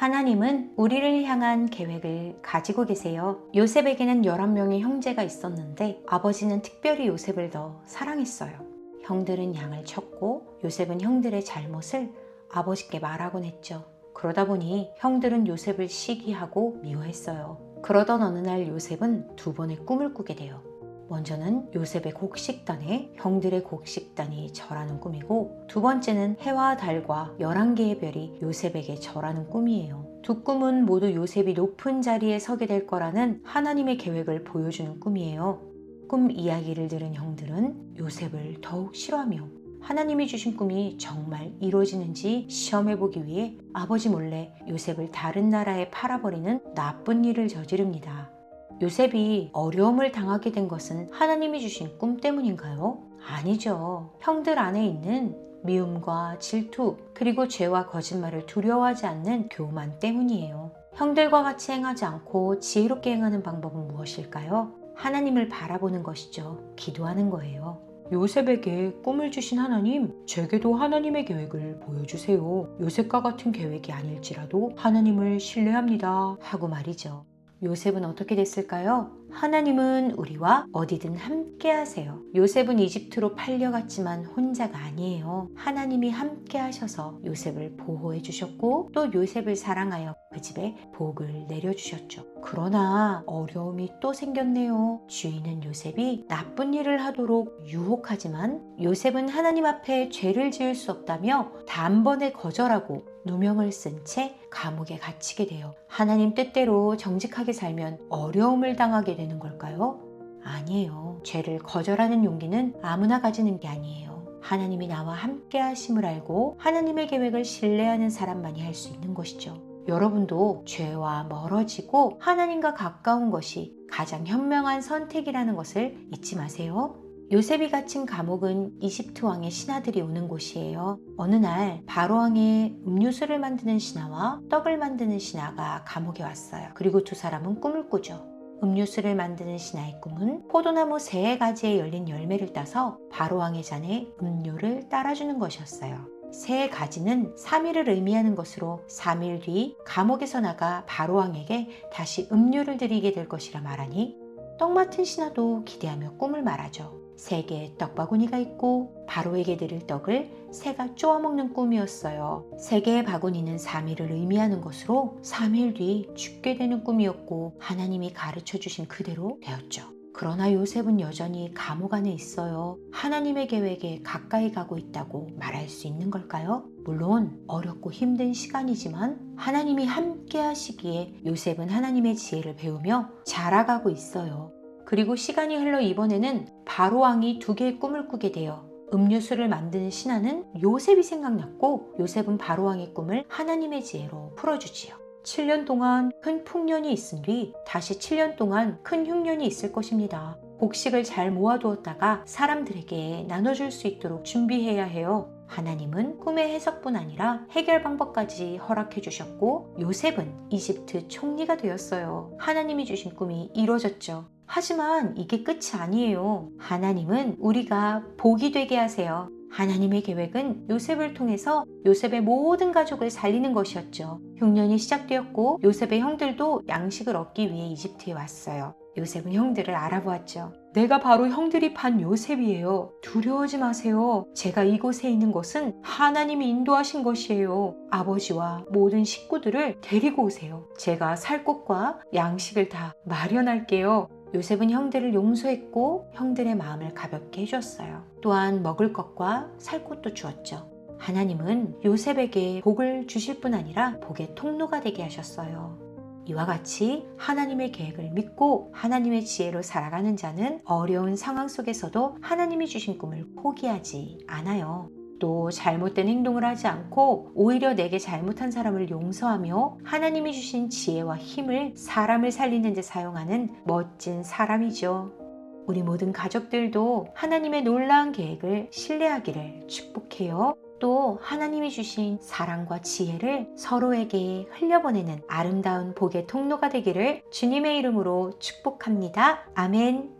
하나님은 우리를 향한 계획을 가지고 계세요. 요셉에게는 11명의 형제가 있었는데 아버지는 특별히 요셉을 더 사랑했어요. 형들은 양을 쳤고 요셉은 형들의 잘못을 아버지께 말하곤 했죠. 그러다 보니 형들은 요셉을 시기하고 미워했어요. 그러던 어느 날 요셉은 두 번의 꿈을 꾸게 돼요. 먼저는 요셉의 곡식단에 형들의 곡식단이 절하는 꿈이고 두 번째는 해와 달과 11개의 별이 요셉에게 절하는 꿈이에요. 두 꿈은 모두 요셉이 높은 자리에 서게 될 거라는 하나님의 계획을 보여주는 꿈이에요. 꿈 이야기를 들은 형들은 요셉을 더욱 싫어하며 하나님이 주신 꿈이 정말 이루어지는지 시험해보기 위해 아버지 몰래 요셉을 다른 나라에 팔아버리는 나쁜 일을 저지릅니다. 요셉이 어려움을 당하게 된 것은 하나님이 주신 꿈 때문인가요? 아니죠. 형들 안에 있는 미움과 질투, 그리고 죄와 거짓말을 두려워하지 않는 교만 때문이에요. 형들과 같이 행하지 않고 지혜롭게 행하는 방법은 무엇일까요? 하나님을 바라보는 것이죠. 기도하는 거예요. 요셉에게 꿈을 주신 하나님, 제게도 하나님의 계획을 보여주세요. 요셉과 같은 계획이 아닐지라도 하나님을 신뢰합니다. 하고 말이죠. 요셉은 어떻게 됐을까요? 하나님은 우리와 어디든 함께 하세요. 요셉은 이집트로 팔려갔지만 혼자가 아니에요. 하나님이 함께 하셔서 요셉을 보호해 주셨고 또 요셉을 사랑하여 그 집에 복을 내려주셨죠. 그러나 어려움이 또 생겼네요. 주인은 요셉이 나쁜 일을 하도록 유혹하지만 요셉은 하나님 앞에 죄를 지을 수 없다며 단번에 거절하고 누명을 쓴 채 감옥에 갇히게 돼요. 하나님 뜻대로 정직하게 살면 어려움을 당하게 되는 걸까요? 아니에요. 죄를 거절하는 용기는 아무나 가지는 게 아니에요. 하나님이 나와 함께 하심을 알고 하나님의 계획을 신뢰하는 사람만이 할 수 있는 것이죠. 여러분도 죄와 멀어지고 하나님과 가까운 것이 가장 현명한 선택이라는 것을 잊지 마세요. 요셉이 갇힌 감옥은 이집트 왕의 신하들이 오는 곳이에요. 어느 날 바로 왕의 음료수를 만드는 신하와 떡을 만드는 신하가 감옥에 왔어요. 그리고 두 사람은 꿈을 꾸죠. 음료수를 만드는 신하의 꿈은 포도나무 세 가지에 열린 열매를 따서 바로 왕의 잔에 음료를 따라주는 것이었어요. 세 가지는 3일을 의미하는 것으로 3일 뒤 감옥에서 나가 바로 왕에게 다시 음료를 드리게 될 것이라 말하니 떡 맡은 신하도 기대하며 꿈을 말하죠. 세 개의 떡바구니가 있고 바로에게 드릴 떡을 새가 쪼아먹는 꿈이었어요. 세 개의 바구니는 3일을 의미하는 것으로 3일 뒤 죽게 되는 꿈이었고 하나님이 가르쳐 주신 그대로 되었죠. 그러나 요셉은 여전히 감옥 안에 있어요. 하나님의 계획에 가까이 가고 있다고 말할 수 있는 걸까요? 물론 어렵고 힘든 시간이지만 하나님이 함께 하시기에 요셉은 하나님의 지혜를 배우며 자라가고 있어요. 그리고 시간이 흘러 이번에는 바로 왕이 두 개의 꿈을 꾸게 돼요. 음료수를 만드는 신하는 요셉이 생각났고 요셉은 바로 왕의 꿈을 하나님의 지혜로 풀어주지요. 7년 동안 큰 풍년이 있은 뒤 다시 7년 동안 큰 흉년이 있을 것입니다. 곡식을 잘 모아두었다가 사람들에게 나눠줄 수 있도록 준비해야 해요. 하나님은 꿈의 해석뿐 아니라 해결 방법까지 허락해 주셨고 요셉은 이집트 총리가 되었어요. 하나님이 주신 꿈이 이루어졌죠. 하지만 이게 끝이 아니에요. 하나님은 우리가 복이 되게 하세요. 하나님의 계획은 요셉을 통해서 요셉의 모든 가족을 살리는 것이었죠. 흉년이 시작되었고 요셉의 형들도 양식을 얻기 위해 이집트에 왔어요. 요셉은 형들을 알아보았죠. 내가 바로 형들이 판 요셉이에요. 두려워하지 마세요. 제가 이곳에 있는 것은 하나님이 인도하신 것이에요. 아버지와 모든 식구들을 데리고 오세요. 제가 살 곳과 양식을 다 마련할게요. 요셉은 형들을 용서했고 형들의 마음을 가볍게 해줬어요. 또한 먹을 것과 살 곳도 주었죠. 하나님은 요셉에게 복을 주실 뿐 아니라 복의 통로가 되게 하셨어요. 이와 같이 하나님의 계획을 믿고 하나님의 지혜로 살아가는 자는 어려운 상황 속에서도 하나님이 주신 꿈을 포기하지 않아요. 또 잘못된 행동을 하지 않고 오히려 내게 잘못한 사람을 용서하며 하나님이 주신 지혜와 힘을 사람을 살리는 데 사용하는 멋진 사람이죠. 우리 모든 가족들도 하나님의 놀라운 계획을 신뢰하기를 축복해요. 또 하나님이 주신 사랑과 지혜를 서로에게 흘려보내는 아름다운 복의 통로가 되기를 주님의 이름으로 축복합니다. 아멘.